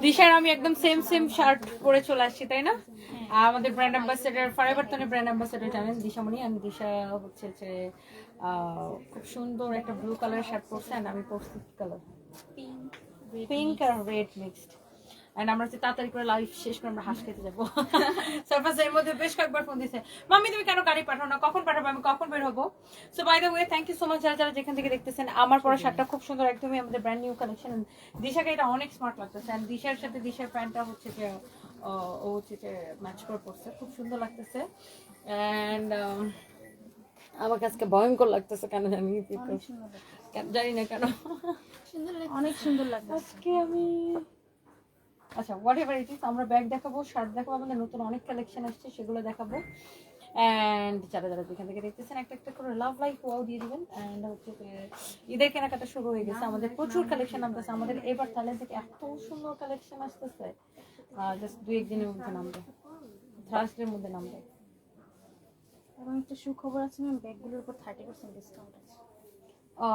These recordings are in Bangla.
দিশার আমি একদম সেম সেম শার্ট পরে চলে আসছি তাই না? আমাদের ব্র্যান্ড অ্যাম্বাসেডার ফরএভার তনে ব্র্যান্ড অ্যাম্বাসেডার জানেন দিশামণি আমি দিশা হচ্ছে যে আহ, খুব সুন্দর একটা ব্লু কালার শার্ট পরছে আমি পরছি কি কালার পিঙ্ক আর রেড মিক্সড এন্ড আমরা হচ্ছে তাড়াতাড়ি করে লাইভ শেষ করে আমরা হাঁস খেতে যাব। সারফাস এর মধ্যে বেশ কয়েকবার ফোন দিছে মাম্মি তুমি কেন গাড়ি পাঠাও না? কখন পাঠাবো? আমি কখন বের হব? So by the way thank you so much যারা যারা যেখান থেকে দেখতেছেন আমার পরা শার্টটা খুব সুন্দর একদমই আমাদের ব্র্যান্ড নিউ কালেকশন দিশাকে এটা অনেক স্মার্ট লাগতেছে। এন্ড দিশার সাথে দিশার প্যান্টটা হচ্ছে যে ও হচ্ছে যে ম্যাচ করে পড়ছে খুব সুন্দর লাগতেছে। এন্ড আমাকে আজকে ভয়ঙ্কর লাগতেছে কেন জানি জানি না কেন। অনেক সুন্দর লাগছে আজকে আমি আচ্ছা হোয়াট এভার ইট ইস আমরা ব্যাগ দেখাবো শার্ট দেখাবো, আমাদের নতুন অনেক কালেকশন আসছে, সেগুলো দেখাবো। অ্যান্ড যারা যারা যেখান থেকে দেখতেছেন, একটা একটা করে লাভ লাইক ওয়াও দিয়ে দিবেন। অ্যান্ড হচ্ছে ঈদের কেনাকাটা শুরু হয়ে গেছে, আমাদের প্রচুর কালেকশন আসতেছে আমাদের এবার তাহলে থেকে এত সুন্দর কালেকশন আসতেছে। জাস্ট দুই একদিনের মধ্যে নামবে। থার্সডের মধ্যে নামবে। এবং একটা সুখবর আছে ম্যাম ব্যাগগুলোর উপর থার্টি পার্সেন্ট ডিসকাউন্ট আছে।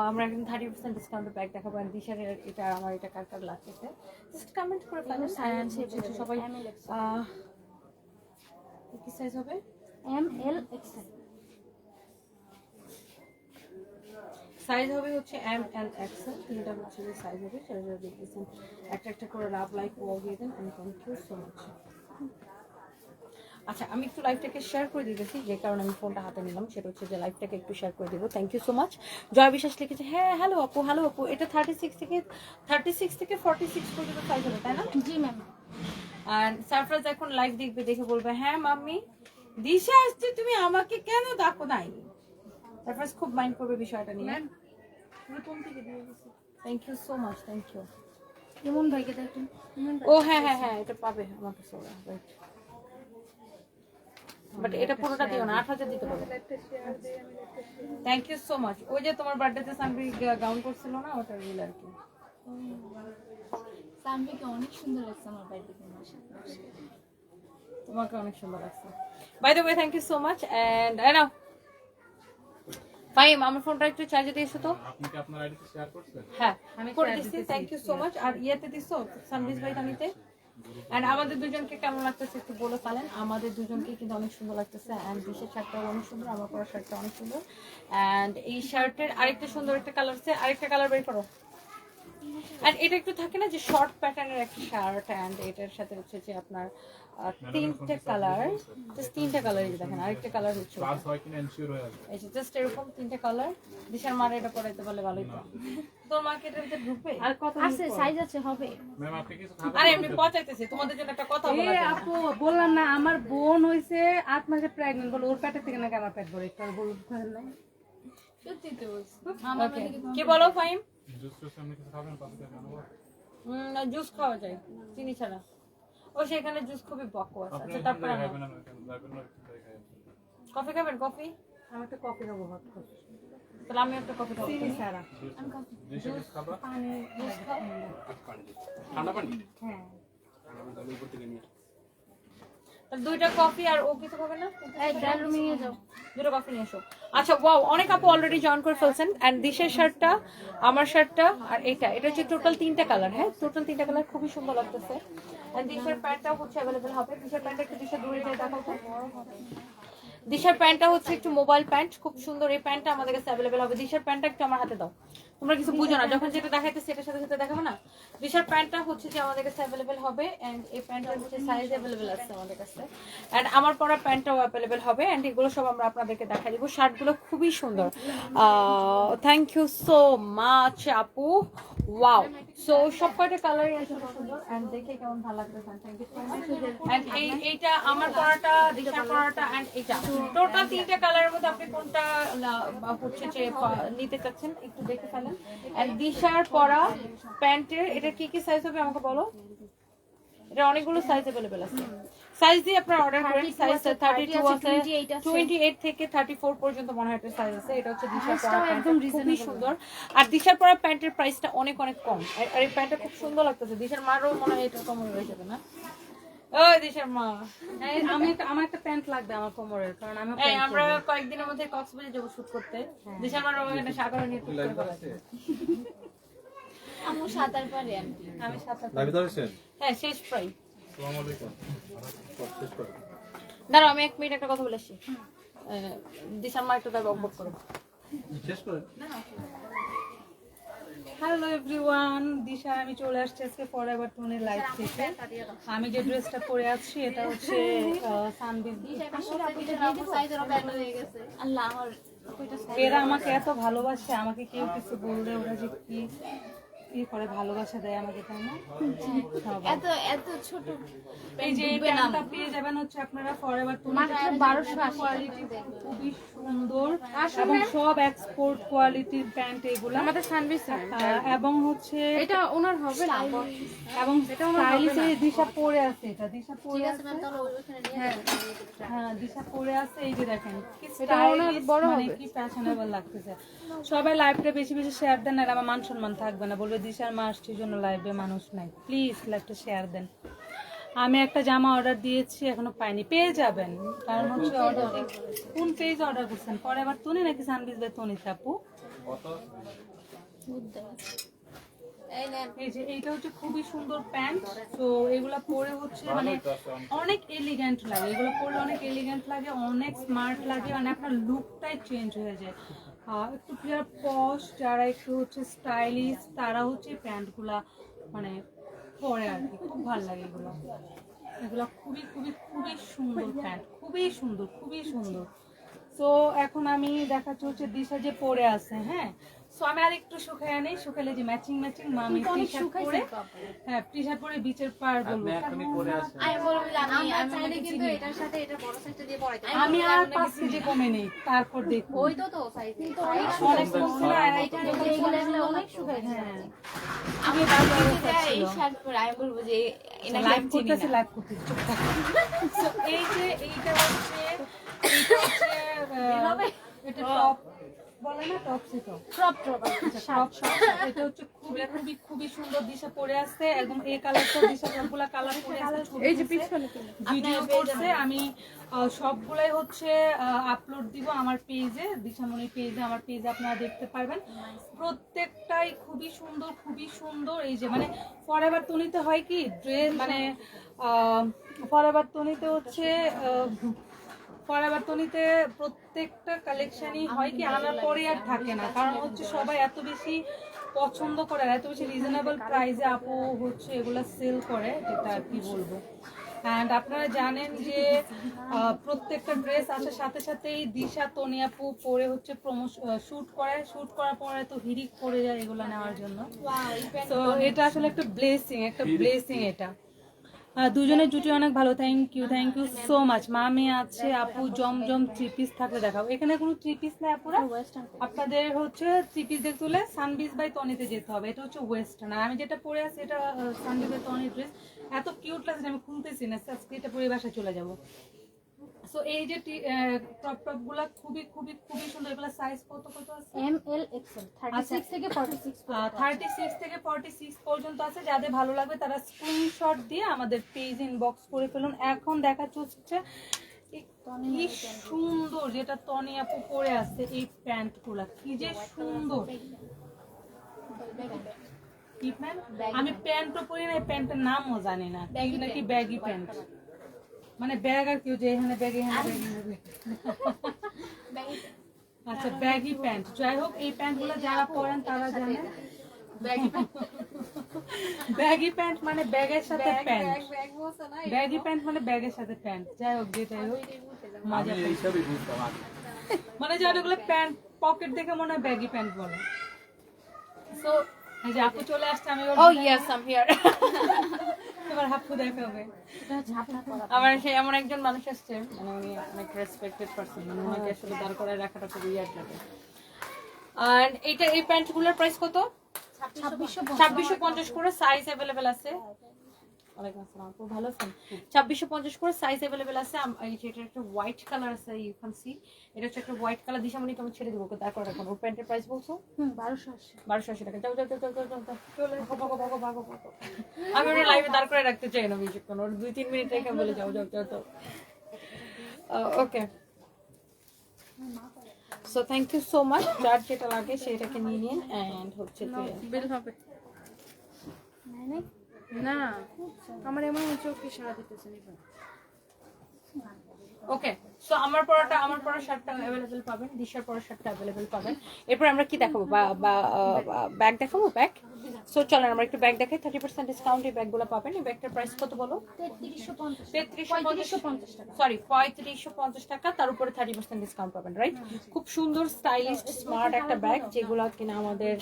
আমরা একদম থার্টি পার্সেন্ট ডিসকাউন্টে ব্যাগ দেখাবো। আর দিশার এটা আমার এটা কার কার লাগতেছে? জাস্ট কমেন্ট করে and হচ্ছে সবাই। কি সাইজ হবে? এম এল এক্সেল সাইজ হবে হচ্ছে এম এল এক্সেল তিনটা হচ্ছে যে সাইজ হবে সেটা দেখতেছেন একটা একটা করে লাভ লাইক ওয়াও দিয়ে then and thank you so much আচ্ছা আমি একটু লাইভটাকে শেয়ার করে দিতেছি যে কারণে আমি ফোনটা হাতে নিলাম সেটা হচ্ছে যে লাইভটাকে একটু শেয়ার করে দেবো। Thank you so much Joy Biswas লিখেছে হ্যাঁ হ্যালো আপু হ্যালো আপু এটা থার্টি সিক্স থেকে থার্টি সিক্স থেকে ফর্টি সিক্স পর্যন্ত সাইজ হবে তাই না? জি ম্যাম আর সারপ্রাইজ এখন লাইভ দেখবে দেখে বলবে হ্যাঁ মাম্মি দিশা আসছে তুমি আমাকে কেন ডাকো নাই? সারপ্রাইজ খুব মাইন্ড করবে বিষয়টা নিয়ে। Thank you so much thank you Emon ভাইকে দেখুন। ও হ্যাঁ হ্যাঁ হ্যাঁ এটা পাবে আমার কাছে রাইট বাট এটা পুরোটা দিও না আট হাজার দিতে পারবে থ্যাংক ইউ সো মাচ ওই যে তোমার বার্থডেতে সানবি গাউন করছিল না ওটা রিল আর কি। অনেক সুন্দর লাগছে আমার মাসাল্লাহ তোমাকে অনেক সুন্দর লাগছে। By the way thank you so much and I now Faim আমার ফোনটা একটু চার্জে দিয়েছ তো। আপনি কি আপনার আইডিতে শেয়ার করছেন? হ্যাঁ আমি করে দিচ্ছি থ্যাংক ইউ সো মাচ আর ইয়েতে দিছো সানবিজ ভাই দানিতে এন্ড আমাদের দুজনকে কেমন লাগতেছে একটু বলে ফেলেন। আমাদের দুজনকে কিন্তু অনেক সুন্দর লাগতেছে। অ্যান্ড বিশেষ শার্টটা অনেক সুন্দর, আমার পরা শার্টটা অনেক সুন্দর। অ্যান্ড এই শার্টের আরেকটা সুন্দর একটা কালার আছে। আরেকটা কালার বের করো। অ্যান্ড এটা একটু থাকে না যে শর্ট প্যাটার্নের একটা শার্ট অ্যান্ড এটার সাথে হচ্ছে যে আপনার তিনটে কালার জাস্ট তিনটে কালার দেখেন আরেকটা কালার হচ্ছে হয় হয়ে এই যে জাস্ট এরকম তিনটে কালার দিশার মার এটা পরাইতে পারলে ভালোই তো তোর মার্কেটের ভিতরে ঢুকবে? আর কত আছে সাইজ আছে হবে। ম্যাম আপনি কিছু খাবেন আরে এমনি পচাইতেছি তোমাদের জন্য একটা কথা বলা আপু বললাম না আমার বোন হয়েছে আট মাসে প্রেগনেন্ট বলে ওর পেটের থেকে নাকি আমার পেট ভরে একটু বলুন নাই সত্যি তো বলছি। কি বলো ফাইম জুস টুস এমনি কিছু খাবেন? পাশে থেকে আনব জুস খাওয়া যায় চিনি ছাড়া। ও সেখানে জুস খুবই বকওয়াস আছে। আচ্ছা তারপর কফি খাবেন? কফি? আমি একটা কফি খাব হট কফি তাহলে আমি একটা কফি খাব। চিনি আমি কফি জুস খাব? পানি জুস খাব? ঠান্ডা পানি? হ্যাঁ। তাহলে উপর থেকে নিয়ে দুইটা কফি আর ও কিছু খাবে না? এই নিয়ে যাও। দুটো কফি নিয়ে এসো। আচ্ছা ওয়াও অনেক আপু অলরেডি জয়েন করে ফেলছেন। এন্ড দিশের শার্টটা আমার শার্টটা আর এটা এটা হচ্ছে টোটাল তিনটা কালার হ্যাঁ? টোটাল তিনটা কালার খুবই সুন্দর লাগতেছে। এন্ড দিশের প্যান্টটাও হচ্ছে অ্যাভেলেবেল হবে। দিশের প্যান্টটা একটু দিশা দূরে যায় দেখাও দিশার প্যান্টটা হচ্ছে একটু মোবাইল প্যান্ট খুব সুন্দর। এই প্যান্টটা আমাদের কাছে অ্যাভেলেবেল হবে। দিশার প্যান্টটা একটু আমার হাতে দাও। তোমরা কিছু বুঝো না। যখন যেটা দেখাইতে সেটার সাথে সাথে দেখাবো না? দিশার প্যান্টটা হচ্ছে যে আমাদের কাছে অ্যাভেলেবেল হবে এন্ড এই প্যান্টটার হচ্ছে সাইজ অ্যাভেলেবেল আছে আমাদের কাছে। এন্ড আমার পরা প্যান্টটাও অ্যাভেলেবেল হবে এন্ড এগুলো সব আমরা আপনাদেরকে দেখাই দিব। শার্টগুলো খুবই সুন্দর। থ্যাংক ইউ সো মাচ আপু। ওয়াও সো সব কয়টা কালারই আছে সুন্দর। এন্ড দেখে কেমন ভালো লাগতেছে thank you so much and এই, এইটা আমার পরাটা, দিশার পরাটা এন্ড এইটা। টোটাল তিনটা কালারের মধ্যে আপনি কোনটা হচ্ছে যে নিতে চাচ্ছেন, একটু দেখে ফেলেন। এন্ড দিশার পরা প্যান্টের এটা কি কি সাইজ হবে আমাকে বলো এটা অনেকগুলো সাইজ अवेलेबल আছে সাইজ দিয়ে আপনারা অর্ডার করেন সাইজ 32 আছে 28 আছে। 28 থেকে 34 পর্যন্ত মনে হয় সাইজ আছে এটা হচ্ছে দিশার পরা Price-টাও একদম একদম খুবই সুন্দর আর দিশার পরা প্যান্টের প্রাইসটা অনেক অনেক কম আর- আর এই প্যান্টটা খুব সুন্দর লাগতেছে দিশার মারও মনে হয় এটা কম হয়ে যাবে না ওই দিশার মা আমি একটা আমার একটা প্যান্ট লাগবে আমার কোমরের কারণ আমি এই আমরা কয়েকদিনের মধ্যে কক্সবাজার যাব শুট করতে। দিশার মার ওখানে সাগর নিয়ে টুক করে ফেলাছে আম্মু সাঁতার পারে আন্টি। আমি লাইভে হ্যাঁ শেষ প্রায়। আসসালামু আলাইকুম। শেষ করে দাঁড়াও আমি এক মিনিট একটা কথা বলে আসি। দিশার মা একটু তার বক করো। শেষ করে হ্যালো এভরিওয়ান দিশা আমি চলে আসছি আজকে ফরএভার টোনের লাইভ থেকে। আমি যে ড্রেসটা পরে আছি এটা হচ্ছে সানবিজ এরা আমাকে এত ভালোবাসে আমাকে কেউ কিছু বললে ওরা যে কি করে ভালোবাসা দেয় আমাকে তাই না? এত এত ছোট। এই যে এই প্যান্টটা পেয়ে যাবেন হচ্ছে আপনারা ফরএভার টোনের বারোশো কোয়ালিটি খুবই সুন্দর। এবং সব এক্সপোর্ট কোয়ালিটির প্যান্ট এগুলো। আমাদের সানবিস এবং হচ্ছে এটা ওনার হবে না? এবং স্টাইলিশ এই দিশা পরে আছে এটা। দিশা পরে আছে হ্যাঁ। হ্যাঁ দিশা পরে আছে। এই যে দেখেন কি এটা ওনার বড় মানে হবে। কি ফ্যাশনেবল লাগতেছে। সবাই লাইভটা বেশি বেশি শেয়ার দেন আর আমার মান সম্মান থাকবে না বলবে দিশার মা আসছির জন্য লাইভে মানুষ নাই। প্লিজ লাইভটা শেয়ার দেন। আমি একটা জামা অর্ডার দিয়েছি এখনও পাইনি। পেয়ে যাবেন। কারণ হচ্ছে অর্ডার কোন পেজ অর্ডার করছেন পরে আবার তুনি নাকি সানবিজ বাই তুনি যে এইটা হচ্ছে খুবই সুন্দর প্যান্ট তো এগুলা পরে হচ্ছে মানে অনেক। এলিগ্যান্ট লাগে। এগুলো পরলে অনেক এলিগ্যান্ট লাগে অনেক স্মার্ট লাগে মানে আপনার লুকটাই চেঞ্জ হয়ে যায়। একটু যারা পশ যারা একটু হচ্ছে স্টাইলিশ তারা হচ্ছে প্যান্টগুলা মানে পরে আর কি। খুব ভালো লাগে এগুলো। এগুলো খুবই খুবই খুবই সুন্দর প্যান্ট খুবই সুন্দর খুবই সুন্দর। তো এখন আমি দেখাচ্ছি হচ্ছে দিশা যে পরে আছে হ্যাঁ? সো আমি আর একটু শুকালে যে ম্যাচিং ম্যাচিং মামি টি শার্ট পরে। হ্যাঁ টি শার্ট পরে বিচের পার বলব আমি বলব যে আমি আমি চাইলে কিন্তু এটার সাথে এটা বড় সাইজটা দিয়ে পড়াইতে আমি আর পাঁচ কেজি কমে নেই তারপর দেখব। ওই তো তো সাইজ কিন্তু অনেক কমছিল আর এটা এগুলো এগুলো অনেক শুকাই হ্যাঁ। আমি এই শার্ট পরে আমি বলব যে এনাকে লাইভ করতেছে লাইভ করতেছে। চুপ থাক এই যে এইটা হচ্ছে এইটা হচ্ছে আহ, এটা টপ বলে না টপ সে টপ ক্রপ টপ সব সব এটা হচ্ছে খুবই খুবই খুবই সুন্দর দিশা পরে আসছে একদম এই কালার দিশা সবগুলা কালার পরে আসছে এই যে পিছনে ভিডিও করছে আমি সবগুলাই হচ্ছে আপলোড দিব আমার পেজে দিশামণি পেজে আমার পেজে আপনারা দেখতে পারবেন। প্রত্যেকটাই খুবই সুন্দর খুবই সুন্দর এই যে মানে ফরএভার তনিতে হয় কি ড্রেস মানে ফরএভার তনিতে হচ্ছে আহ, ফরএভার তনিতে প্রত্যেকটা কালেকশনই হয় কি আনার পরে আর থাকে না। কারণ হচ্ছে সবাই এত বেশি পছন্দ করে আর এত বেশি রিজনেবল প্রাইসে আপু হচ্ছে এগুলো সেল করে যেটা আর কি বলব। অ্যান্ড আপনারা জানেন যে প্রত্যেকটা ড্রেস আসার সাথে সাথেই দিশা তনি আপু পরে হচ্ছে প্রমো শুট করে। শুট করার পরে তো হিরিক পড়ে যায় এগুলো নেওয়ার জন্য। তো এটা আসলে একটা ব্লেসিং একটা ব্লেসিং এটা। দুজনের জুটি অনেক ভালো। Thank you thank you so much মামি আছে আপু জমজম থ্রি পিস থাকলে দেখাও এখানে কোনো থ্রি পিস নেই আপুরা। আপনাদের হচ্ছে থ্রি পিস দেখতে হলে সানবিজ বাই তনিতে যেতে হবে। এটা হচ্ছে ওয়েস্টার্ন আর আমি যেটা পরে আছি এটা সানবিজ বাই তনি ড্রেস এত কিউট লাগছে আমি খুলতেছি না। আজকে এটা পরে বাসায় চলে যাব। সো এই যে টপ টপগুলা খুবই খুবই খুবই সুন্দর। এগুলা সাইজ কত কত আছে? এম এল এক্সেল 36 থেকে 46 থার্টি সিক্স থেকে ফর্টি সিক্স পর্যন্ত আছে। যাদের ভালো লাগবে তারা স্ক্রিনশট দিয়ে আমাদের পেজ ইনবক্স করে ফেলুন। এখন দেখা হচ্ছে কি সুন্দর যেটা তনি আপু পরে আছে এই প্যান্টগুলা। কি যে সুন্দর। আমি প্যান্টও পরি না প্যান্টের নামও জানি না। নাকি ব্যাগি প্যান্ট মানে ব্যাগ আর কেউ যে এখানে ব্যাগ এখানে ব্যাগ আচ্ছা ব্যাগি প্যান্ট যাই হোক এই প্যান্টগুলো যারা পরেন তারা জানেন ব্যাগি প্যান্ট মানে ব্যাগের সাথে প্যান্ট ব্যাগি প্যান্ট মানে ব্যাগের সাথে প্যান্ট যাই হোক যেটাই হোক আমি মজা এই পাই হিসাবেই বুঝতাম আগে মানে যারা ওগুলো প্যান্ট পকেট দেখে মনে হয় ব্যাগি প্যান্ট বলে সো এই যে আপু চলে আসছে আমি ও ইয়েস আম হিয়ার তোমার হাফু দেখাবে আমার সে এমন একজন মানুষ আসছে মানে উনি অনেক রেসপেক্টেড পারসন মানে ওনাকে আসলে দাঁড় করায় রাখাটা খুব ইয়ার লাগে। আর এইটা এই প্যান্টগুলোর প্রাইস কত? ছাব্বিশশো পঞ্চাশ। করে সাইজ অ্যাভেলেবেল আছে। ওয়ালাইকুম আসসালাম আপু ভালো আছেন? ছাব্বিশশো পঞ্চাশ করে সাইজ অ্যাভেলেবেল আছে। এই যে এটা একটা হোয়াইট কালার আছে ইউ ক্যান সি এটা হচ্ছে একটা হোয়াইট কালার দিশামণি আমি ছেড়ে দেবো? তারপর এখন ওর প্যান্টের প্রাইস বলছো? হুম 1280 বারোশো আশি টাকা। যাও যাও যাও যাও যাও যাও যাও। ভাগো, ভাগো, ভাগো, ভাগো, ভাগো। আমি ওটা লাইভে দাঁড় করে রাখতে চাই না বেশিক্ষণ ওর দুই তিন মিনিট রেখে বলে যাও যাও যাও যাও। Okay so thank you so much যার যেটা লাগে সেটাকে নিয়ে নিন। অ্যান্ড হচ্ছে বিল হবে। নাই নাই না আমার এমন চোখে সারা দিতেছে ওকে সো আমার পড়াটা আমার পড়া শার্টটা অ্যাভেলেবেল পাবেন দিশার পড়া শার্টটা অ্যাভেলেবেল পাবেন। এরপর আমরা কি দেখাবো? বা ব্যাগ দেখাবো? ব্যাগ সো চলেন আমরা একটু ব্যাগ দেখাই। থার্টি পার্সেন্ট ডিসকাউন্ট এই ব্যাগগুলো পাবেন। এই ব্যাগটার প্রাইস কত বলো? তেত্রিশশো পঞ্চাশ টাকা। সরি পঁয়ত্রিশশো পঞ্চাশ টাকা। তার উপরে থার্টি পার্সেন্ট ডিসকাউন্ট পাবেন রাইট খুব সুন্দর স্টাইলিশ স্মার্ট একটা ব্যাগ যেগুলো কিনা আমাদের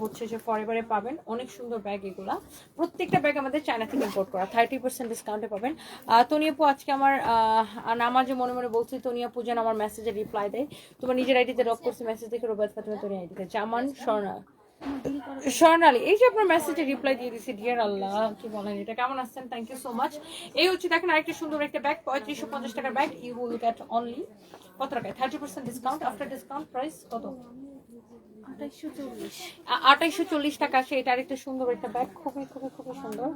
হচ্ছে যে ফরেভারে পাবেন। অনেক সুন্দর ব্যাগ এগুলা। প্রত্যেকটা ব্যাগ আমাদের চায়না থেকে ইম্পোর্ট করা। থার্টি পার্সেন্ট ডিসকাউন্টে পাবেন। তনিয়াপু আজকে আমার নামাজে মনে মনে বলছি তোনিয়া পূজন আমার মেসেজে রিপ্লাই দেয়। তোমার নিজের আইডিতে রক করছে মেসেজ দেখে রোবাদ ফাতেমা তনি আইডিতে জামান স্বর্ণা। স্বর্ণালী এই যে আপনার মেসেজে রিপ্লাই দিয়ে দিছি ডিয়ার আল্লাহ কি বলেন এটা? কেমন আসছেন থ্যাংক ইউ সো মাচ এই হচ্ছে দেখেন আরেকটা সুন্দর একটা ব্যাগ পঁয়ত্রিশশো পঞ্চাশ টাকার bag you will get only কত টাকায়? Thirty percent discount after discount price কত? আঠাইশো চল্লিশ টাকা আছে এটা আরেকটা সুন্দর একটা ব্যাগ খুবই খুবই খুবই সুন্দর।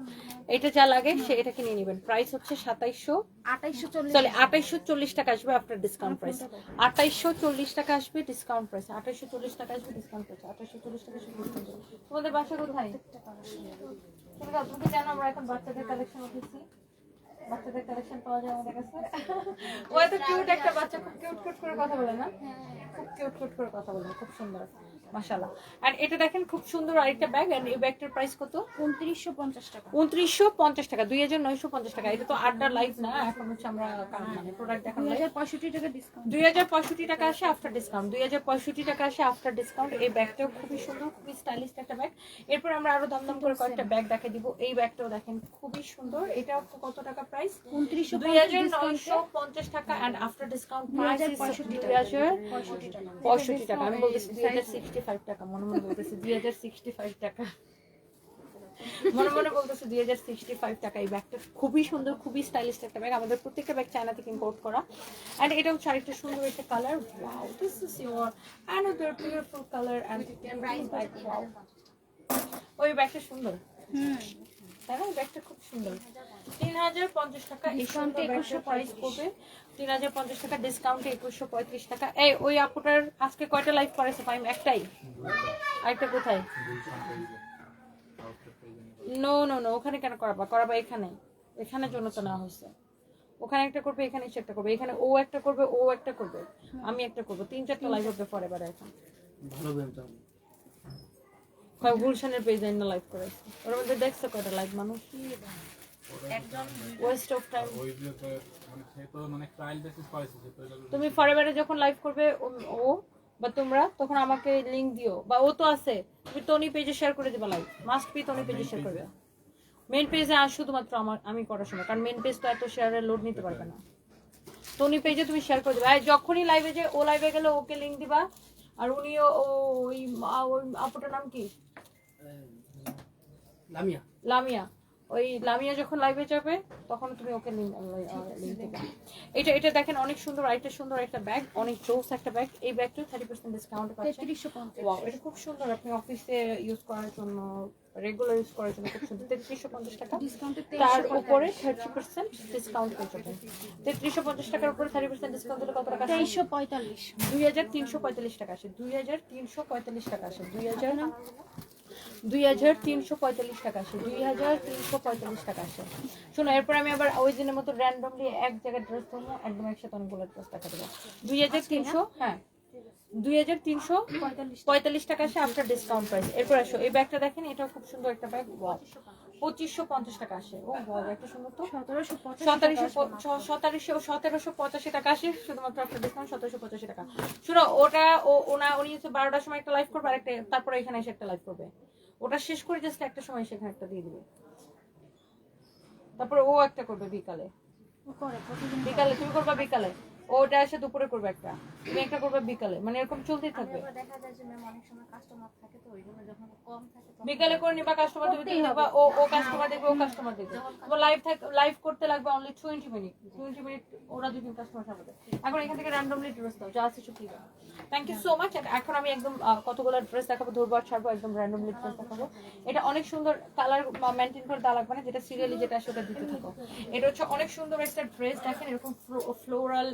এটা যা লাগে সে এটাকে নিয়ে নেবেন। প্রাইস হচ্ছে সাতাইশশো আঠাইশশো চল্লিশ আঠাইশো চল্লিশ টাকা আসবে আফটার ডিসকাউন্ট প্রাইস আঠাইশো চল্লিশ টাকা আসবে ডিসকাউন্ট প্রাইস আঠাইশো চল্লিশ টাকা আসবে ডিসকাউন্ট প্রাইস আঠাইশো চল্লিশ টাকা তোমাদের বাসা কোথায়? জানো আমরা এখন বাচ্চাদের কালেকশন উঠেছি। বাচ্চাদের কালেকশন পাওয়া যায় আমাদের কাছে। ও এত কিউট একটা বাচ্চা খুব কিউট কিউট করে কথা বলে না? খুব কিউট কিউট করে কথা বলে খুব সুন্দর। মাশাআল্লাহ। আর এটা দেখেন খুব সুন্দর আরেকটা ব্যাগ এন্ড এই ব্যাগটার প্রাইস কত? উনত্রিশশো পঞ্চাশ টাকা। উনত্রিশশো পঞ্চাশ টাকা দুই হাজার নয়শো পঞ্চাশ টাকা। এটা তো আড্ডা লাইভ না এখন হচ্ছে আমরা মানে প্রোডাক্ট দেখানো দুই live। হাজার পঁয়ষট্টি টাকা ডিসকাউন্ট দুই হাজার পঁয়ষট্টি টাকা আসে আফটার ডিসকাউন্ট দুই হাজার পঁয়ষট্টি টাকা আসে আফটার ডিসকাউন্ট এই ব্যাগটাও খুবই সুন্দর খুবই স্টাইলিশ একটা ব্যাগ। এরপর আমরা আরও দমদম করে কয়েকটা ব্যাগ দেখে দিব। এই ব্যাগটাও দেখেন খুবই সুন্দর। এটাও কত টাকা প্রাইস উনত্রিশশো দুই হাজার নয়শো পঞ্চাশ টাকা অ্যান্ড আফটার ডিসকাউন্ট প্রাইস দুই হাজার পঁয়ষট্টি টাকা। আমি বলতেছি দুই হাজার সিক্সটি ফাইভ টাকা মনে মনে বলতেছি দুই হাজার সিক্সটি ফাইভ টাকা। মনে মনে বলতেছে দুই হাজার সিক্সটি ফাইভ টাকা। এই ব্যাগটা খুবই সুন্দর খুবই স্টাইলিশ একটা ব্যাগ আমাদের প্রত্যেকটা ব্যাগ চায়না থেকে ইম্পোর্ট করা। অ্যান্ড এটা হচ্ছে আরেকটা সুন্দর একটা colour wow this is your another beautiful colour and ওই ব্যাগটা সুন্দর। তাই ব্যাগটা খুব সুন্দর। তিন হাজার পঞ্চাশ টাকা প্রাইস পড়বে। তিন হাজার পঞ্চাশ টাকা ডিসকাউন্টে একুশশো পঁয়ত্রিশ টাকা। এই ওই আপুটার আজকে কয়টা লাইভ করেছে একটাই। আরেকটা কোথায়? নো নো নো ওখানে কেন করাবা? করাবা এখানে। এখানের জন্য তো না হয়েছে। ওখানে একটা করবে এখানে এসে একটা করবে। এখানে ও একটা করবে ও একটা করবে। আমি একটা করব। তিন চারটা লাইভ হবে পরে এবার এখন। ভালো কয় গুলশানের পেজ না লাইভ করেছে? ওর মধ্যে দেখছ কয়টা লাইভ মানুষ? ওয়েস্ট অফ টাইম মানে মানে তুমি ফরএভারে যখন লাইভ করবে ও- ও বা তোমরা তখন আমাকে লিংক দিও। বা ও তো আছে। তুমি টনি পেজে শেয়ার করে দিবা লাইভ মাস্ট বি টনি পেজে শেয়ার করবে। মেন পেজে আর শুধুমাত্র আমার আমি করার সময় কারণ মেন পেজ তো এত শেয়ারের লোড নিতে পারবে না। টনি পেজে তুমি শেয়ার করে দিবা। আর যখনই লাইভে যে ও লাইভে গেলে ওকে লিংক দিবা। আর উনিও ওই আপুটার নাম কি? লামিয়া। লামিয়া। ওই লামিয়া যখন লাইভে যাবে তখন তুমি ওকে এটা এটা দেখেন অনেক সুন্দর আরেকটা সুন্দর একটা ব্যাগ অনেক জোস একটা ব্যাগ এই ব্যাগটা থার্টি পার্সেন্ট ডিসকাউন্ট পাচ্ছেন এটা খুব সুন্দর। আপনি অফিসে ইউজ করার জন্য রেগুলার ইউজ করার জন্য খুব সুন্দর। তেত্রিশশো পঞ্চাশ টাকা। ডিসকাউন্টে তার উপরে থার্টি পার্সেন্ট ডিসকাউন্ট পেয়ে যাবেন। তেত্রিশশো পঞ্চাশ টাকার উপরে থার্টি পার্সেন্ট ডিসকাউন্ট দিলে কত টাকা? তেইশশো পঁয়তাল্লিশ। দুই হাজার তিনশো পঁয়তাল্লিশ টাকা আসে। দুই হাজার তিনশো পঁয়তাল্লিশ টাকা আসে। দুই হাজার দুই হাজার তিনশো পঁয়তাল্লিশ টাকা আসে, দুই হাজার তিনশো পঁয়তাল্লিশ টাকা আসে। শোনো, এরপর আমি আবার ওই দিনের মতো র্যান্ডমলি এক জায়গায় ড্রেস ধরবো একদম একসাথে অনেকগুলো ড্রেস টাকা দেবো। দুই হাজার তিনশো হ্যাঁ দুই হাজার তিনশো পঁয়তাল্লিশ টাকা আসে আফটার ডিসকাউন্ট প্রাইস এরপর আসো, এই ব্যাগটা দেখেন, এটাও খুব সুন্দর একটা ব্যাগ পঁচিশশো পঞ্চাশ টাকা আসে। ও বল একটা সুন্দর তো। সতেরোশো সতেরোশো সতেরোশো পঁচাশি টাকা আসে শুধুমাত্র একটা ডিসকাউন্ট সতেরোশো পঁচাশি টাকা। শুনো ওটা ও ওনা উনি হচ্ছে বারোটার সময় একটা লাইভ করবে আর একটা তারপরে এখানে এসে একটা লাইভ করবে। ওটা শেষ করে জাস্ট একটা সময় সেখানে একটা দিয়ে দিবে। তারপরে ও একটা করবে বিকালে। বিকালে তুমি করবা বিকালে। ওটা এসে দুপুরে করবে একটা। তুমি একটা করবে বিকালে। মানে এরকম চলতেই থাকবে। দেখা যায় যে ম্যাম অনেক সময় কাস্টমার থাকে তো ওই জন্য যখন কম থাকে বিকালে করে নিবা কাস্টমার দেবে তুমি দেখবা ও ও কাস্টমার দেখবে ও কাস্টমার দেখবে। তোমার লাইভ থাক লাইভ করতে লাগবে only twenty minute twenty minute ওরা দুজন কাস্টমার সামনে এখন এখান থেকে র্যান্ডমলি ড্রেস দাও যা আছে সব আছে থ্যাংক ইউ সো মাচ এখন আমি একদম কতগুলো ড্রেস দেখাবো ধরবো আর ছাড়বো একদম র্যান্ডমলি ড্রেস দেখাবো। এটা অনেক সুন্দর কালার মেনটেন করে দেওয়া লাগবে না যেটা সিরিয়ালি যেটা সেটা দিতে থাকো। এটা হচ্ছে অনেক সুন্দর একটা ড্রেস দেখেন এরকম ফ্লোরাল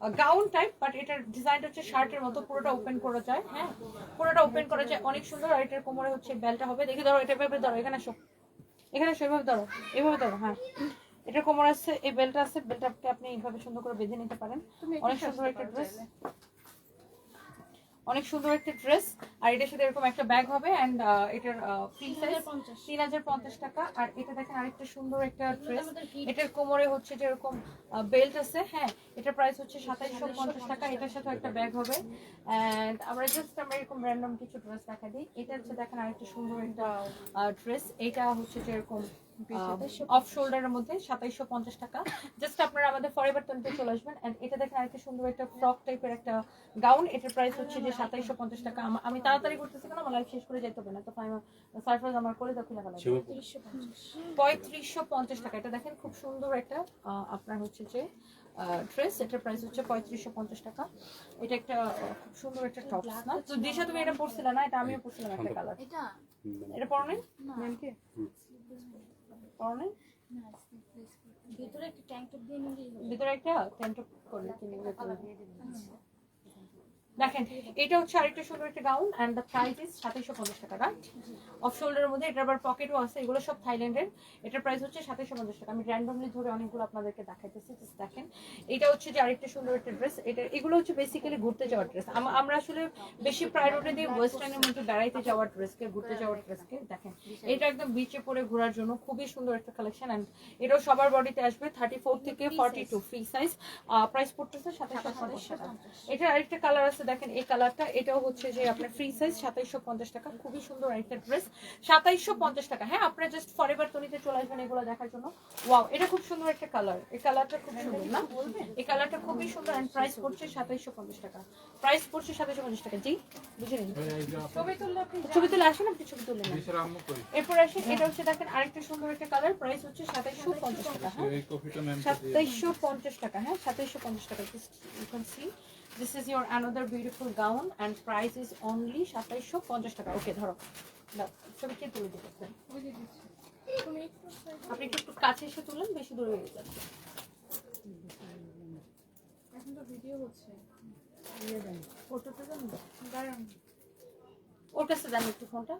গাউন টাইপ বাট এটার ডিজাইনটা হচ্ছে শার্টের মতো পুরোটা ওপেন করা যায় হ্যাঁ? পুরোটা ওপেন করা যায় অনেক সুন্দর আর এটার কোমরে হচ্ছে বেলটা হবে। দেখি ধরো এটা এভাবে ধরো এখানে আসো। এখানে আসো এভাবে ধরো এভাবে ধরো হ্যাঁ। এটার কোমর আছে এই বেলটা আছে বেলটাকে আপনি এইভাবে সুন্দর করে বেঁধে নিতে পারেন। অনেক সুন্দর একটা ড্রেস অনেক সুন্দর একটা ড্রেস আর এটার সাথে এরকম একটা ব্যাগ হবে অ্যান্ড এটার তিন হাজার পঞ্চাশ। টাকা আর এটা দেখেন আরেকটা সুন্দর একটা ড্রেস। এটার কোমরে হচ্ছে যে এরকম বেল্ট আছে হ্যাঁ এটার প্রাইস হচ্ছে সাতাইশশো পঞ্চাশ টাকা এটার সাথে একটা ব্যাগ হবে। অ্যান্ড আমরা জাস্ট আমরা এরকম র্যান্ডম কিছু ড্রেস দেখা দিই। এটা হচ্ছে দেখেন আরেকটা সুন্দর একটা ড্রেস এটা হচ্ছে যে এরকম অফ শোল্ডারের মধ্যে সাতাইশশো পঞ্চাশ টাকা। জাস্ট আপনারা আমাদের ফরএভার তন্তে চলে আসবেন। And এটা দেখেন আরেকটা সুন্দর একটা ফ্রক টাইপের একটা গাউন এটার প্রাইস হচ্ছে যে সাতাইশশো পঞ্চাশ টাকা। আমা- তাড়াতাড়ি করতেছি কেন? আমার লাইফ শেষ করে যেতে হবে না। তো সারপ্রাইজ আমার করে দেখো না পঁয়ত্রিশশো পঞ্চাশ। টাকা। এটা দেখেন খুব সুন্দর একটা আহ, আপনার হচ্ছে যে ড্রেস এটার প্রাইস হচ্ছে পঁয়ত্রিশশো পঞ্চাশ টাকা। এটা একটা খুব সুন্দর একটা টপ না? তো দিশা তুমি এটা পরছিলে না? এটা আমিও পরছিলাম একটা কালার এটা? এটা পরো নাই? পরো ভিতরে একটা ট্যাঙ্ক টপ দিয়ে নিলেই ভিতরে একটা ট্যাঙ্ক টপ করে কিনে দিয়ে দেখেন, এটা হচ্ছে আরেকটা একটা gown and the price is সাতাইশো পঞ্চাশ টাকা। রাইট অফ শোল্ডারের মধ্যে আবার পকেটও আছে, এগুলো সব থাইল্যান্ডের। এটার প্রাইস হচ্ছে সাতাইশো পঞ্চাশ টাকা। আমি র্যান্ডমলি ধরে অনেকগুলো আপনাদেরকে দেখাইতেছি দেখেন। এটা হচ্ছে যে আরেকটা সুন্দর একটা ড্রেস এটা এগুলো হচ্ছে বেসিক্যালি ঘুরতে যাওয়ার ড্রেস আমরা আসলে বেশি প্রায়োরিটি ওয়েস্টার্নের মধ্যে বেড়াইতে যাওয়ার ড্রেসকে ঘুরতে যাওয়ার ড্রেসকে দেখেন। এটা একদম বিচে পরে ঘোরার জন্য খুবই সুন্দর একটা কালেকশন এন্ড এটাও সবার বডিতে আসবে থার্টি ফোর থেকে forty two free size price পড়তেছে সাতাইশো পঞ্চাশ টাকা। এটা আরেকটা কালার আছে দেখেন এই কালারটা এটাও হচ্ছে যে আপনার ফ্রি সাইজ সাতাইশো পঞ্চাশ টাকা। খুবই সুন্দর একটা ড্রেস সাতাইশো পঞ্চাশ টাকা। হ্যাঁ আপনারা জাস্ট ফরএভার তনিতে চলে আসবেন এগুলো দেখার জন্য। ওয়াও এটা খুব সুন্দর একটা কালার এই কালারটা খুব সুন্দর না? এই কালারটা খুবই সুন্দর এন্ড প্রাইস পড়ছে সাতাইশো পঞ্চাশ টাকা। প্রাইস পড়ছে সাতাইশো পঞ্চাশ টাকা। জি বুঝে নিন। ছবি তুললে ছবি তুলে আসেন আপনি ছবি তুলে নেন এরপর আসেন এটা হচ্ছে দেখেন আরেকটা সুন্দর একটা কালার প্রাইস হচ্ছে সাতাইশো পঞ্চাশ টাকা হ্যাঁ? এই কফিটা ম্যাম সাতাইশশো পঞ্চাশ টাকা হ্যাঁ? সাতাইশশো পঞ্চাশ টাকা you can see this is your another beautiful gown and price is only সাতাইশশো পঞ্চাশ টাকা। ওকে ধরো। ছবি কে তুলে দিতেছেন আপনি একটু একটু কাছে এসে তুলেন বেশি দূরে হয়ে যাচ্ছে। এখন তো ভিডিও হচ্ছে। ফটোটা দেন ওর কাছে দেন একটু ফোনটা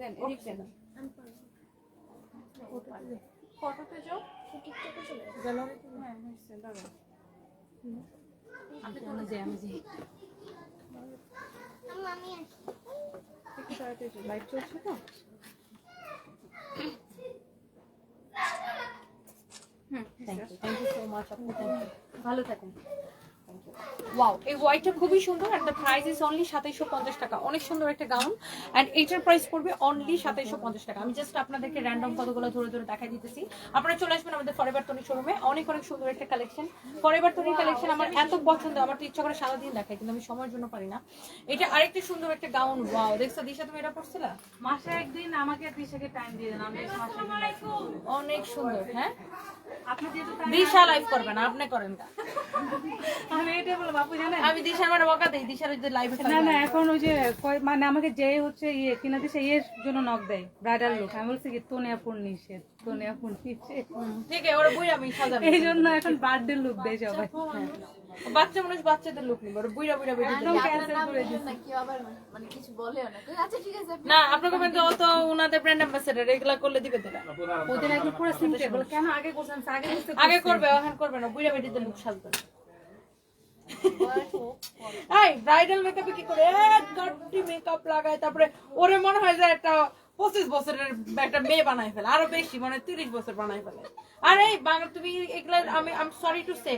দেন। এদিক দেন ফটোতে যাও। গ্যালারিতে হ্যাঁ হচ্ছে দাঁড়াও। একটু তাড়াতাড়ি লাইভ চলছে তো? ভালো থাকেন। ওয়াও এই হোয়াইটটা খুবই সুন্দর and the price is only সাতাইশো পঞ্চাশ টাকা। অনেক সুন্দর একটা গাউন এন্ড এইটার প্রাইস পড়বে অনলি সাতাইশো পঞ্চাশ টাকা। আমি জাস্ট আপনাদেরকে র্যান্ডম কতগুলো ধরে ধরে দেখাই দিতেছি। আপনারা চলে আসবেন আমাদের ফরেভার তনি শোরুমে অনেক অনেক সুন্দর একটা কালেকশন ফরেভার তনির কালেকশন আমার এত পছন্দ আমার তো ইচ্ছা করে সারাদিন দেখাই কিন্তু আমি সময়ের জন্য পারি না। এটা আরেকটা সুন্দর একটা গাউন ওয়াও দেখছ দিশা তুমি এটা পড়ছিলা মাসে একদিন আমাকে দিশাকে টাইম দিয়ে দেন আমি। অনেক সুন্দর হ্যাঁ? আপনি যেহেতু দিশা লাইভ করবেন আপনি করেন না আমি এটাই বলব বাপু জানেন? আমি দিশার মানে বকা দিই দিশার ওই যে লাইভে না না এখন ওই যে মানে আমাকে যে হচ্ছে ইয়ে কিনা দিছে ইয়ের জন্য নক দেয় ব্রাইডাল লুক আমি বলছি কি তোনিয়া পূর্ণিষেদ তোনিয়া পূর্ণিষেদ ঠিক আছে ওরা বই আমি সাজানো এই জন্য এখন বার্থডে লুক দেয় সবাই। বাচ্চা মানুষ বাচ্চাদের লোক নিবে ওরা বুইরা বুইরা বেরিয়ে যাবে। ক্যান্সেল করে দিচ্ছে না কেউ আবার মানে কিছু বলেও না আচ্ছা ঠিক আছে। না আপনাকে কিন্তু অত উনাদের ব্র্যান্ড অ্যাম্বাসেডর এগুলা করলে দিবে ওদের পুরো সিম্পল কেন আগে করছেন? আগে আগে করবে এখন করবে না বুইরা বেরিয়ে লোক সাজবে এই ব্রাইডাল মেকআপে কি করে? এক গাড়ি মেকআপ লাগায়, তারপরে ওরে মনে হয় যে একটা পঁচিশ বছরের একটা মেয়ে বানাই ফেলে, আরও বেশি মানে তিরিশ বছর বানাই ফেলে। আর এই বাংলা তুমি এগুলা, আমি I sorry to say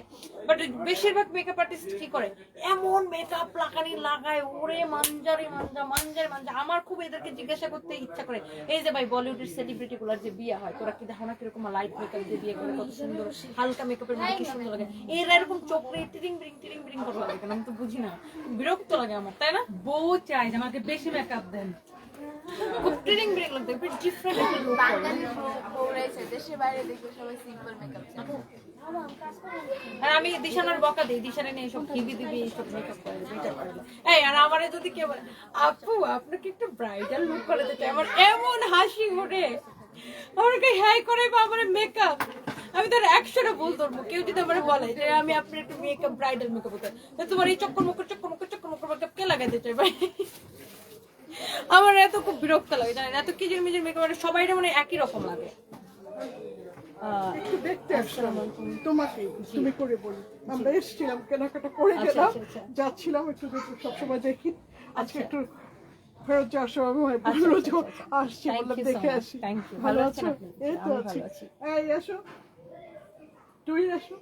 but বেশিরভাগ মেকআপ আর্টিস্ট কি করে? এমন মেকআপ লাগানি লাগায়, ওরে মাঞ্জারে মাঞ্জা মাঞ্জারে মাঞ্জা আমার খুব এদেরকে জিজ্ঞাসা করতে ইচ্ছা করে এই যে ভাই বলিউডের সেলিব্রিটি গুলার যে বিয়ে হয় তোরা কি দেখো না কীরকম লাইট মেকআপ দিয়ে বিয়ে করে কত সুন্দর হালকা মেকআপের মধ্যে কি সুন্দর লাগে? এরা এরকম চোখে টিরিং বিরিং টিরিং বিরিং করে লাগে কেন? আমি তো বুঝি না। বিরক্ত লাগে আমার তাই না? বউ চাই যে আমাকে বেশি মেকআপ দেন। খুব লাগবে ডিফারেন্ট দেশের বাইরে দেখবে সবাই সিম্পল মেকআপ আর আমি দিশানার বকা দিই, দিশানে নিয়ে সব হিবি দিবি এইসব মেকআপ করে মেকআপ করে এই, আর আমারে যদি কেউ আপু, আপনাকে একটু ব্রাইডাল লুক করে দিতে আমার এমন হাসি ওঠে আমাকে হ্যাঁ করে বা আমার মেকআপ আমি তো একশোটা বল ধরবো। কেউ যদি আমার বলে যে, আমি আপনার একটু মেকআপ ব্রাইডাল মেকআপ করতে তোমার এই চক্কর মুখর চক্কর মুখর চক্কর মুখর মেকআপ কে লাগাইতে চাই ভাই আমার এত খুব বিরক্ত লাগে, জানেন? এত কিজির মিজির মেকআপ সবাই মানে একই রকম লাগে। একটু দেখতে আসলাম তোমাকে তুমি করে বলি। আমরা এসেছিলাম কেনাকাটা করে আচ্ছা, গেলাম আচ্ছা, আচ্ছা। যাচ্ছিলাম একটু সবসময় দেখি। আজকে একটু ফেরত যাওয়ার সময় আমি আচ্ছা, বলল যে আচ্ছা, আচ্ছা। আসছি বললাম দেখে আসি। ভালো আছো? এই তো আছি। এই এসো তুই এসো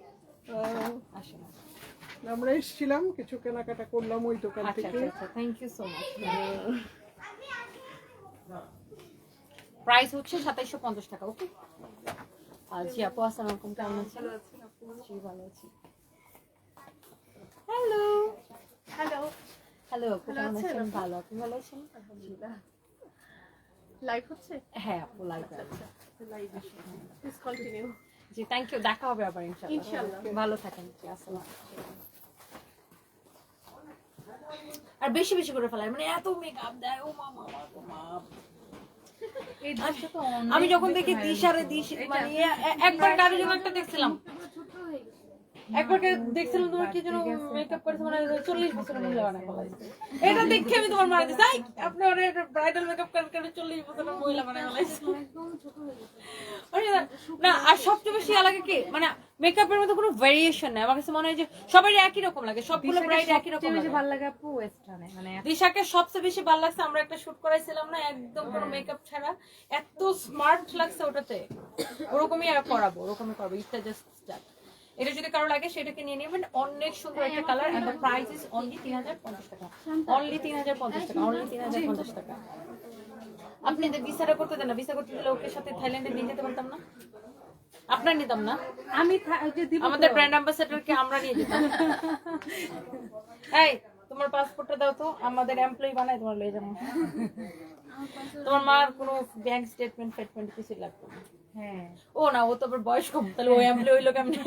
আমরা এসেছিলাম কিছু কেনাকাটা করলাম ওই দোকান আচ্ছা থেকে। আচ্ছা আচ্ছা। Thank you so much price হচ্ছে সাতাইশশো পঞ্চাশ টাকা ওকে জি আপু আসসালামু আলাইকুম কেমন আছেন? জি ভালো আছি। হ্যালো। হ্যালো। হ্যালো আপু কেমন আছেন ভালো আপনি ভালো আছেন? লাইভ হচ্ছে? হ্যাঁ আপু লাইভ আছে। লাইভ প্লিজ কন্টিনিউ জি থ্যাংক ইউ দেখা হবে আবার ইনশাআল্লাহ। ইনশাআল্লাহ। ভালো থাকেন জি আসসালাম আর বেশি বেশি করে ফেলায় মানে এত মেকআপ দেয় ও মা মা মা এই দৃশ্যটা তো অনেক আমি যখন দেখি দিশারে দিশ মানে একবার কারোর জন্য একটা দেখছিলাম। একবার কে- দেখছিলাম তোমার কি যেন মেকআপ করেছে মানে চল্লিশ বছরের মহিলা বানায় ফেলাইছে এটা দেখে আমি তোমার মারা আপনি ওর ব্রাইডাল মেকআপ করে করে চল্লিশ বছরের মহিলা বানায় ফেলাইছে। আরে না, আর সবচেয়ে বেশি কি মানে মেকআপের মধ্যে কোনো ভেরিয়েশন নেই। আমার কাছে মনে হয় যে সবারই একই রকম লাগে সবগুলো ব্রাইড একই রকম বেশি লাগে। ভালো লাগে আপু ওয়েস্টার্নে মানে দিশাকে সবচেয়ে বেশি ভালো লাগছে আমরা একটা শুট করাইছিলাম না একদম কোনো মেকআপ ছাড়া। এত স্মার্ট লাগছে ওটাতে। ওরকমই আর করাবো ওরকমই করব ইটটা জাস্ট স্টার্ট এটা যদি কারও লাগে সেটাকে নিয়ে নেবেন। অনেক সুন্দর একটা colour and the price is only তিন হাজার পঞ্চাশ টাকা। অনলি তিন হাজার পঞ্চাশ টাকা অনলি তিন হাজার পঞ্চাশ টাকা। আপনি যে ভিসাটা করতে দেন না। ভিসা করতে দিলে ওকে সাথে থাইল্যান্ডে নিয়ে যেতে পারতাম না? আপনার নিতাম না? আমি আমাদের তো। ব্র্যান্ড অ্যাম্বাসেডরকে আমরা নিয়ে যেতাম। এই তোমার পাসপোর্টটা দাও তো। আমাদের এমপ্লয়ি বানাই তোমার লয়ে যাব। তোমার মার কোনো ব্যাংক স্টেটমেন্ট ফেটমেন্ট কিছু লাগবে না। হ্যাঁ ও না ও তো আবার বয়স কম তাহলে ওই এমপ্লয়ি হইল কেমনে?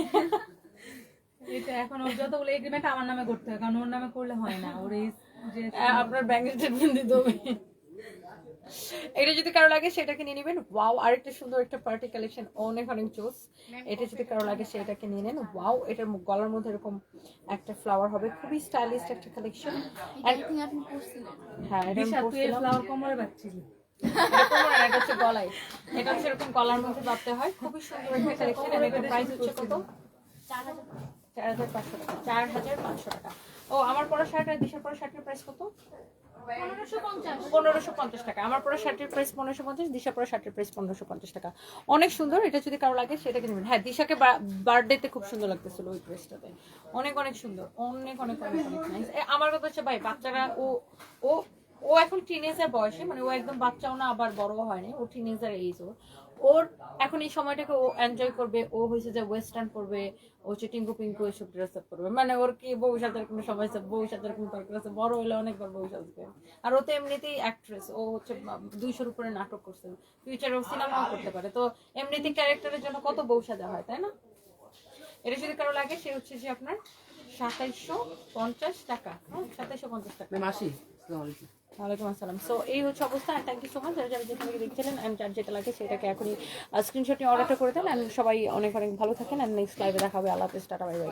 এটা এখন ওর যতগুলো এগ্রিমেন্ট আমার নামে করতে হয় কারণ ওর নামে করলে হয় না ওর এই যে আপনার ব্যাংক স্টেটমেন্ট দিতে হবে। এটা যদি কারও লাগে সেটাকে নিয়ে নেবেন। ওয়াও আরেকটা সুন্দর একটা পার্টি কালেকশন অনেক অনেক জোস এটা যদি কারও লাগে সেটাকে নিয়ে নেন। ওয়াও এটার গলার মধ্যে এরকম একটা ফ্লাওয়ার হবে। খুবই স্টাইলিশ একটা কালেকশন হ্যাঁ এটা। ফ্লাওয়ার কোমরে এটা কোমরে না, এটা হচ্ছে গলায়। এটা হচ্ছে এরকম গলার মধ্যে বাঁধতে হয়। খুবই সুন্দর একটা কালেকশন আর এটার প্রাইস হচ্ছে কত? চার হাজার পাঁচশো টাকা। চার হাজার পাঁচশো টাকা। ও আমার পরা শার্ট আর দিশার পরা শার্টের প্রাইস কত? পনেরোশো পঞ্চাশ। টাকা। আমার পরা শার্টের প্রাইস পনেরোশো পঞ্চাশ দিশা পরা শার্টের প্রাইস পনেরোশো পঞ্চাশ টাকা। অনেক সুন্দর। এটা যদি কারও লাগে সেটা নেবেন হ্যাঁ দিশাকে বার্থডেতে খুব সুন্দর লাগতেছিল ওই ড্রেসটাতে অনেক অনেক সুন্দর। অনেক অনেক অনেক অনেক নাইস আমার কথা হচ্ছে ভাই বাচ্চারা ও ও ও এখন টিনেজার বয়সে মানে ও একদম বাচ্চাও না, আবার বড়ও হয়নি। ও টিনেজার এইজ ওর। ওর এখন এই সময়টাকে ও এনজয় করবে। ও হয়েছে যে ওয়েস্টার্ন করবে ও হচ্ছে টিঙ্কু পিঙ্কু এসব ড্রেস আপ করবে মানে ওর কি বউ সাজার কোনো সময় বউ সাজার কোনো দরকার আছে? বড় হলে অনেকবার বউ সাজবে আর ও তো এমনিতেই অ্যাক্ট্রেস ও হচ্ছে দুইশোর উপরে নাটক করছে। ফিউচারে ও সিনেমাও করতে পারে। তো এমনিতেই ক্যারেক্টারের জন্য কত বউ সাজা হয়, তাই না? এটা যদি কারও লাগে, সে হচ্ছে যে আপনার সাতাইশশো পঞ্চাশ টাকা। হ্যাঁ সাতাইশশো পঞ্চাশ টাকা। মাসি ওয়ালাইকুম আসসালাম। সো এই হচ্ছে অবস্থা থ্যাংক ইউ সো মাচ যারা যারা যেখান দেখছিলেন অ্যান্ড যার যেটা লাগে সেটাকে এখনই স্ক্রিনশট নিয়ে অর্ডারটা করে দেন অ্যান্ড সবাই অনেক অনেক ভালো থাকেন অ্যান্ড নেক্সট লাইভে দেখা হবে। আল্লাহ হাফিজ, টাটা বাই বাই